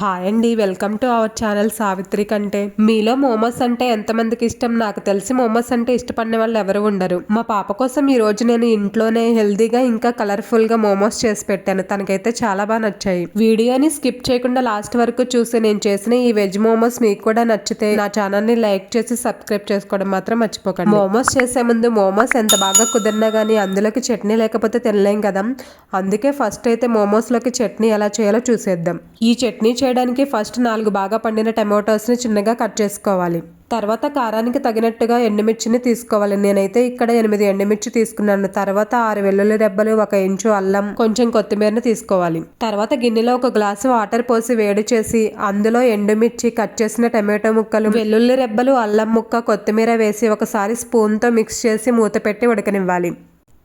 Hi అండి welcome to our channel Savitri కంటే మీలో మోమోస్ అంటే ఎంతమందికి ఇష్టం? నాకు తెలిసి మోమోస్ అంటే ఇష్టపడిన వాళ్ళు ఎవరు ఉండరు. మా పాప కోసం ఈ రోజు నేను ఇంట్లోనే హెల్దీగా ఇంకా కలర్ఫుల్గా మోమోస్ చేసి పెట్టాను. తనకైతే చాలా బాగా నచ్చాయి. వీడియోని స్కిప్ చేయకుండా లాస్ట్ వరకు చూసి నేను చేసిన ఈ వెజ్ మోమోస్ మీకు కూడా నచ్చితే నా ఛానల్ని లైక్ చేసి సబ్స్క్రైబ్ చేసుకోవడం మాత్రం మర్చిపోకండి. మోమోస్ చేసే ముందు మోమోస్ ఎంత బాగా కుదిరినా కానీ అందులోకి చట్నీ లేకపోతే తినలేం కదా? అందుకే ఫస్ట్ అయితే మోమోస్లోకి చట్నీ ఎలా చేయాలో చూసేద్దాం. ఈ చట్నీ చేయడానికి ఫస్ట్ నాలుగు బాగా పండిన టమాటోస్ని చిన్నగా కట్ చేసుకోవాలి. తర్వాత కారానికి తగినట్టుగా ఎండుమిర్చిని తీసుకోవాలి. నేనైతే ఇక్కడ ఎనిమిది ఎండుమిర్చి తీసుకున్నాను. తర్వాత ఆరు వెల్లుల్లి రెబ్బలు ఒక ఇంచు అల్లం కొంచెం కొత్తిమీరని తీసుకోవాలి. తర్వాత గిన్నెలో ఒక గ్లాసు వాటర్ పోసి వేడి చేసి అందులో ఎండుమిర్చి కట్ చేసిన టమాటో ముక్కలు వెల్లుల్లి రెబ్బలు అల్లం ముక్క కొత్తిమీర వేసి ఒకసారి స్పూన్తో మిక్స్ చేసి మూత పెట్టి ఉడకనివ్వాలి.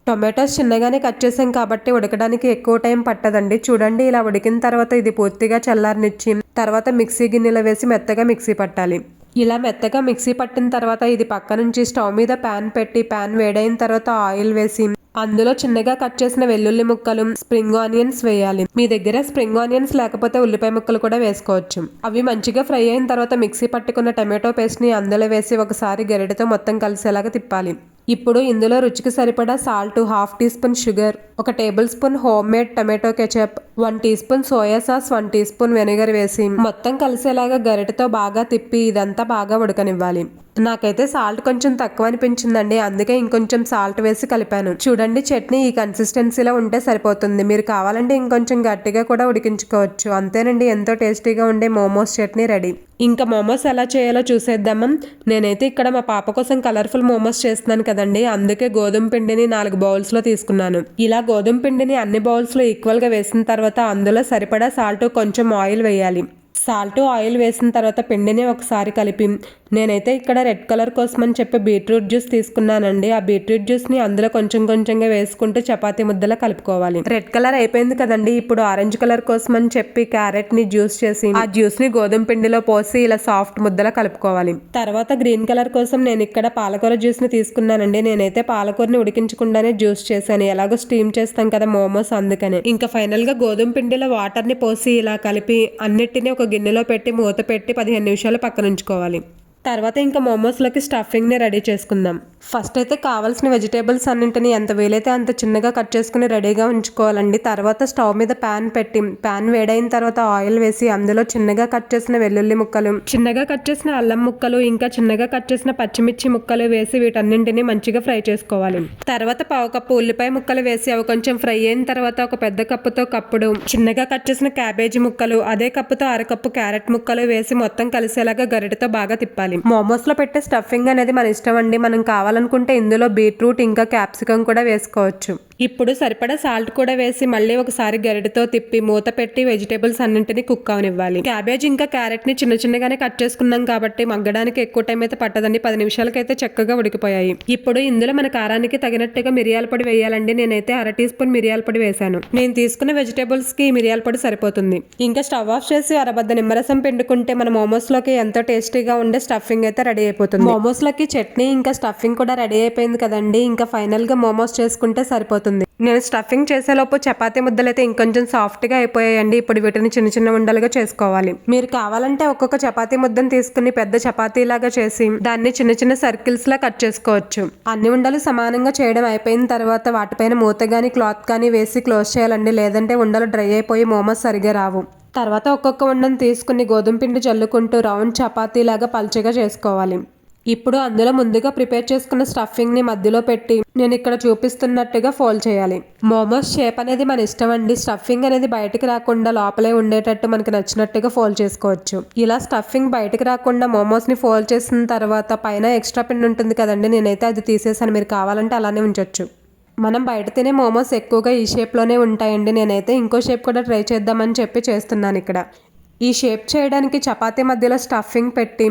టొమాటోస్ చిన్నగానే కట్ చేసాం కాబట్టి ఉడకడానికి ఎక్కువ టైం పట్టదండి. చూడండి ఇలా ఉడికిన తర్వాత ఇది పూర్తిగా చల్లారనిచ్చి తర్వాత మిక్సీ గిన్నెలో వేసి మెత్తగా మిక్సీ పట్టాలి. ఇలా మెత్తగా మిక్సీ పట్టిన తర్వాత ఇది పక్క నుంచి స్టవ్ మీద ప్యాన్ పెట్టి ప్యాన్ వేడైన తర్వాత ఆయిల్ వేసి అందులో చిన్నగా కట్ చేసిన వెల్లుల్లి ముక్కలు స్ప్రింగ్ ఆనియన్స్ వేయాలి. మీ దగ్గర స్ప్రింగ్ ఆనియన్స్ లేకపోతే ఉల్లిపాయ ముక్కలు కూడా వేసుకోవచ్చు. అవి మంచిగా ఫ్రై అయిన తర్వాత మిక్సీ పట్టుకున్న టమాటో పేస్ట్ని అందులో వేసి ఒకసారి గరిటెతో మొత్తం కలిసేలాగా తిప్పాలి. ఇప్పుడు ఇందులో రుచికి సరిపడా salt half teaspoon sugar ఒక tablespoon homemade tomato ketchup one teaspoon soya sauce one teaspoon vinegar వేసి మొత్తం కలిసేలాగా గరిటతో బాగా తిప్పి ఇదంతా బాగా ఉడకనివ్వాలి. నాకైతే సాల్ట్ కొంచెం తక్కువ అనిపించిందండి అందుకే ఇంకొంచెం సాల్ట్ వేసి కలిపాను. చూడండి చట్నీ ఈ కన్సిస్టెన్సీలో ఉంటే సరిపోతుంది. మీరు కావాలంటే ఇంకొంచెం గట్టిగా కూడా ఉడికించుకోవచ్చు. అంతేనండి ఎంతో టేస్టీగా ఉండే మోమోస్ చట్నీ రెడీ. ఇంకా మోమోస్ ఎలా చేయాలో చూసేద్దామా? నేనైతే ఇక్కడ మా పాప కోసం కలర్ఫుల్ మోమోస్ చేస్తున్నాను కదండి అందుకే గోధుమ పిండిని నాలుగు బౌల్స్లో తీసుకున్నాను. ఇలా గోధుమ పిండిని అన్ని బౌల్స్లో ఈక్వల్గా వేసిన తర్వాత అందులో సరిపడా సాల్ట్ కొంచెం ఆయిల్ వేయాలి. సాల్ట్ ఆయిల్ వేసిన తర్వాత పిండిని ఒకసారి కలిపి నేనైతే ఇక్కడ రెడ్ కలర్ కోసం అని చెప్పి బీట్రూట్ జ్యూస్ తీసుకున్నానండి. ఆ బీట్రూట్ జ్యూస్ని అందులో కొంచెం కొంచెంగా వేసుకుంటూ చపాతీ ముద్దలా కలుపుకోవాలి. రెడ్ కలర్ అయిపోయింది కదండి. ఇప్పుడు ఆరెంజ్ కలర్ కోసం అని చెప్పి క్యారెట్ని జ్యూస్ చేసి ఆ జ్యూస్ని గోధుమ పిండిలో పోసి ఇలా సాఫ్ట్ ముద్దలా కలుపుకోవాలి. తర్వాత గ్రీన్ కలర్ కోసం నేను ఇక్కడ పాలకూర జ్యూస్ని తీసుకున్నానండి. నేనైతే పాలకూరని ఉడికించకుండానే జ్యూస్ చేశాను. ఎలాగో స్టీమ్ చేస్తాం కదా మోమోస్ అందుకని. ఇంకా ఫైనల్గా గోధుమ పిండిలో వాటర్ని పోసి ఇలా కలిపి అన్నిటిని ఒక గిన్నెలో పెట్టి మూత పెట్టి పదిహేను నిమిషాలు పక్కన ఉంచుకోవాలి. తర్వాత ఇంకా మోమోస్లోకి స్టఫింగ్ని రెడీ చేసుకుందాం. ఫస్ట్ అయితే కావాల్సిన వెజిటేబుల్స్ అన్నింటిని ఎంత వీలైతే అంత చిన్నగా కట్ చేసుకుని రెడీగా ఉంచుకోవాలండి. తర్వాత స్టవ్ మీద ప్యాన్ పెట్టి ప్యాన్ వేడైన తర్వాత ఆయిల్ వేసి అందులో చిన్నగా కట్ చేసిన వెల్లుల్లి ముక్కలు చిన్నగా కట్ చేసిన అల్లం ముక్కలు ఇంకా చిన్నగా కట్ చేసిన పచ్చిమిర్చి ముక్కలు వేసి వీటన్నింటిని మంచిగా ఫ్రై చేసుకోవాలి. తర్వాత పావు కప్పు ఉల్లిపాయ ముక్కలు వేసి అవి కొంచెం ఫ్రై అయిన తర్వాత ఒక పెద్ద కప్పుతో కప్పుడు చిన్నగా కట్ చేసిన క్యాబేజీ ముక్కలు అదే కప్పుతో అరకప్పు క్యారెట్ ముక్కలు వేసి మొత్తం కలిసేలాగా గరిటతో బాగా తిప్పాలి. ఉంటుంది. మోమోస్లో పెట్టే స్టఫింగ్ అనేది మన ఇష్టం అండి. మనం కావాలనుకుంటే ఇందులో బీట్రూట్ ఇంకా క్యాప్సికమ్ కూడా వేసుకోవచ్చు. ఇప్పుడు సరిపడా సాల్ట్ కూడా వేసి మళ్ళీ ఒకసారి గరిటతో తిప్పి మూత పెట్టి వెజిటేబుల్స్ అన్నింటినీ కుక్ అవనివ్వాలి. క్యాబేజ్ ఇంకా క్యారెట్ని చిన్న చిన్నగానే కట్ చేసుకున్నాం కాబట్టి మగ్గడానికి ఎక్కువ టైం అయితే పట్టదండి. పది నిమిషాలకైతే చక్కగా ఉడికిపోయాయి. ఇప్పుడు ఇందులో మన కారానికి తగినట్టుగా మిరియాల పొడి వేయాలండి. నేనైతే అర టీ స్పూన్ మిరియాల పొడి వేశాను. నేను తీసుకున్న వెజిటేబుల్స్కి మిరియాల పొడి సరిపోతుంది. ఇంకా స్టవ్ ఆఫ్ చేసి అరబద్ద నిమ్మరసం పిండుకుంటే మన మోమోస్లోకి ఎంతో టేస్టీగా ఉండే స్టఫింగ్ అయితే రెడీ అయిపోతుంది. మోమోస్లోకి చట్నీ ఇంకా స్టఫింగ్ కూడా రెడీ అయిపోయింది కదండి. ఇంకా ఫైనల్గా మోమోస్ చేసుకుంటే సరిపోతుంది. నేను స్టఫింగ్ చేసేలోపు చపాతీ ముద్దలు అయితే ఇంకొంచెం సాఫ్ట్గా అయిపోయాయండి. ఇప్పుడు వీటిని చిన్న చిన్న ఉండలుగా చేసుకోవాలి. మీరు కావాలంటే ఒక్కొక్క చపాతీ ముద్దను తీసుకుని పెద్ద చపాతీలాగా చేసి దాన్ని చిన్న చిన్న సర్కిల్స్ లా కట్ చేసుకోవచ్చు. అన్ని ఉండలు సమానంగా చేయడం అయిపోయిన తర్వాత వాటిపైన మూత కానీ క్లాత్ కానీ వేసి క్లోజ్ చేయాలండి. లేదంటే ఉండలు డ్రై అయిపోయి మోమోస్ సరిగా రావు. తర్వాత ఒక్కొక్క ఉండను తీసుకుని గోధుమ పిండి చల్లుకుంటూ రౌండ్ చపాతీలాగా పల్చగా చేసుకోవాలి. ఇప్పుడు అందులో ముందుగా ప్రిపేర్ చేసుకున్న స్టఫింగ్ని మధ్యలో పెట్టి నేను ఇక్కడ చూపిస్తున్నట్టుగా ఫోల్డ్ చేయాలి. మోమోస్ షేప్ అనేది మన ఇష్టం అండి. స్టఫింగ్ అనేది బయటకు రాకుండా లోపలే ఉండేటట్టు మనకి నచ్చినట్టుగా ఫోల్డ్ చేసుకోవచ్చు. ఇలా స్టఫింగ్ బయటకు రాకుండా మోమోస్ని ఫోల్డ్ చేసిన తర్వాత పైన ఎక్స్ట్రా పిండి ఉంటుంది కదండి. నేనైతే అది తీసేసాను. మీరు కావాలంటే అలానే ఉంచవచ్చు మనం బయట తినే మోమోస్ ఎక్కువగా ఈ షేప్లోనే ఉంటాయండి. నేనైతే ఇంకో షేప్ కూడా ట్రై చేద్దామని చెప్పి చేస్తున్నాను ఇక్కడ. ఈ షేప్ చేయడానికి చపాతీ మధ్యలో స్టఫింగ్ పెట్టి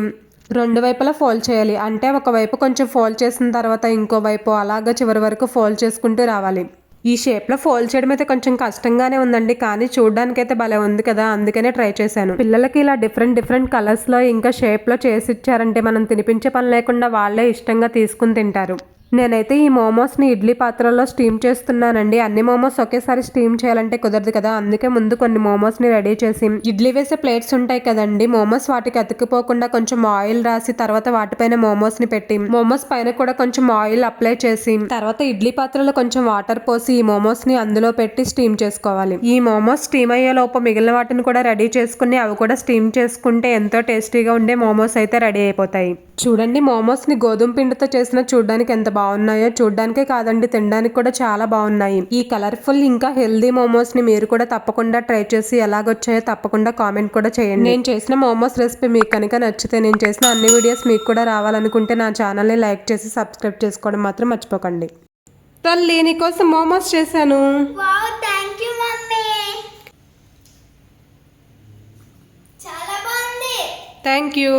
రెండు వైపులా ఫోల్డ్ చేయాలి. అంటే ఒకవైపు కొంచెం ఫోల్డ్ చేసిన తర్వాత ఇంకో వైపు అలాగా చివరి వరకు ఫోల్డ్ చేసుకుంటూ రావాలి. ఈ షేప్లో ఫోల్డ్ చేయడం అయితే కొంచెం కష్టంగానే ఉందండి. కానీ చూడడానికి అయితే భలే ఉంది కదా అందుకనే ట్రై చేశాను. పిల్లలకి ఇలా డిఫరెంట్ డిఫరెంట్ కలర్స్లో ఇంకా షేప్లో చేసి ఇచ్చారంటే మనం తినిపించే పని లేకుండా వాళ్ళే ఇష్టంగా తీసుకుని తింటారు. నేనైతే ఈ మోమోస్ని ఇడ్లీ పాత్రలో స్టీమ్ చేస్తున్నానండి. అన్ని మోమోస్ ఒకేసారి స్టీమ్ చేయాలంటే కుదరదు కదా. అందుకే ముందు కొన్ని మోమోస్ని రెడీ చేసి ఇడ్లీ వేసే ప్లేట్స్ ఉంటాయి కదండి. మోమోస్ వాటికి అతుక్కుపోకుండా కొంచెం ఆయిల్ రాసి తర్వాత వాటిపైన మోమోస్ని పెట్టి మోమోస్ పైన కూడా కొంచెం ఆయిల్ అప్లై చేసి తర్వాత ఇడ్లీ పాత్రలో కొంచెం వాటర్ పోసి ఈ మోమోస్ని అందులో పెట్టి స్టీమ్ చేసుకోవాలి. ఈ మోమోస్ స్టీమ్ అయ్యే లోపు మిగిలిన వాటిని కూడా రెడీ చేసుకుని అవి కూడా స్టీమ్ చేసుకుంటే ఎంతో టేస్టీగా ఉండే మోమోస్ అయితే రెడీ అయిపోతాయి. చూడండి మోమోస్ని గోధుమ పిండితో చేసిన చూడడానికి ఎంత బాగున్నాయో చూడడానికే కాదండి తినడానికి కూడా చాలా బాగున్నాయి. ఈ కలర్ఫుల్ ఇంకా హెల్దీ మోమోస్ని మీరు కూడా తప్పకుండా ట్రై చేసి ఎలాగొచ్చాయో తప్పకుండా కామెంట్ కూడా చేయండి. నేను చేసిన మోమోస్ రెసిపీ మీకు కనుక నచ్చితే నేను చేసిన అన్ని వీడియోస్ మీకు కూడా రావాలనుకుంటే నా ఛానల్ని లైక్ చేసి సబ్స్క్రైబ్ చేసుకోవడం మాత్రం మర్చిపోకండి. తల్లి నీకోసం మోమోస్ చేశాను. Thank you